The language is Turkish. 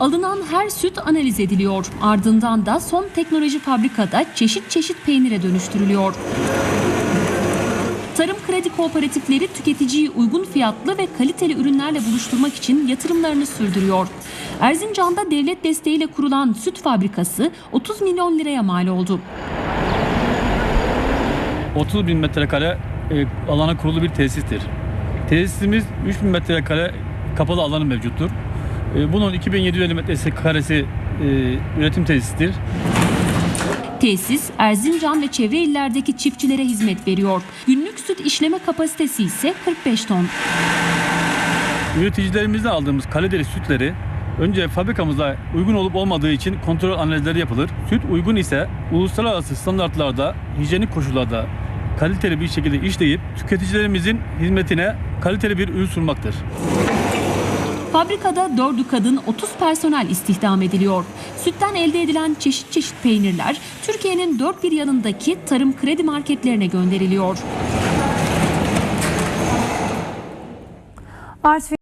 Alınan her süt analiz ediliyor. Ardından da son teknoloji fabrikada çeşit çeşit peynire dönüştürülüyor. Tarım kredi kooperatifleri tüketiciyi uygun fiyatlı ve kaliteli ürünlerle buluşturmak için yatırımlarını sürdürüyor. Erzincan'da devlet desteğiyle kurulan süt fabrikası 30 milyon liraya mal oldu. 30 bin metrekare e, alana kurulu bir tesistir. Tesisimiz 3 bin metrekare kapalı alanı mevcuttur. E, bunun 2750 metrekaresi e, üretim tesisidir. Tesis Erzincan ve çevre illerdeki çiftçilere hizmet veriyor. Günlük süt işleme kapasitesi ise 45 ton. Üreticilerimizden aldığımız kaliteli sütleri önce fabrikamızda uygun olup olmadığı için kontrol analizleri yapılır. Süt uygun ise uluslararası standartlarda, hijyenik koşullarda kaliteli bir şekilde işleyip tüketicilerimizin hizmetine kaliteli bir ürün sunmaktır. Fabrikada 4'ü kadın 30 personel istihdam ediliyor. Sütten elde edilen çeşit çeşit peynirler Türkiye'nin dört bir yanındaki tarım kredi marketlerine gönderiliyor. Artvin